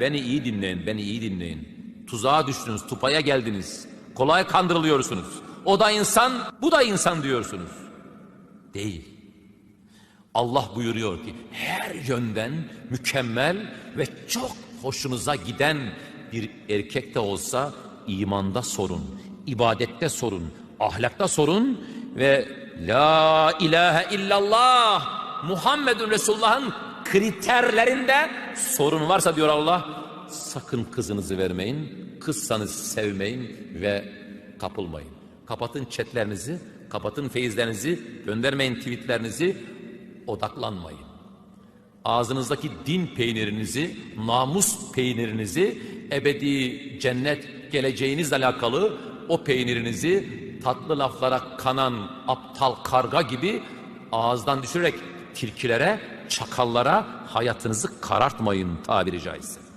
beni iyi dinleyin, beni iyi dinleyin. Tuzağa düştünüz, tupaya geldiniz. Kolay kandırılıyorsunuz. O da insan, bu da insan diyorsunuz. Değil. Allah buyuruyor ki her yönden mükemmel ve çok hoşunuza giden bir erkek de olsa imanda sorun, ibadette sorun, ahlakta sorun ve la ilahe illallah Muhammedun Resulullah'ın kriterlerinde sorun varsa diyor Allah sakın kızınızı vermeyin, kızsanız sevmeyin ve kapılmayın. Kapatın chatlerinizi, kapatın feyizlerinizi, göndermeyin tweetlerinizi, odaklanmayın. Ağzınızdaki din peynirinizi, namus peynirinizi, ebedi cennet geleceğinizle alakalı o peynirinizi tatlı laflara kanan aptal karga gibi ağızdan düşürerek tilkilere, çakallara hayatınızı karartmayın tabiri caizse.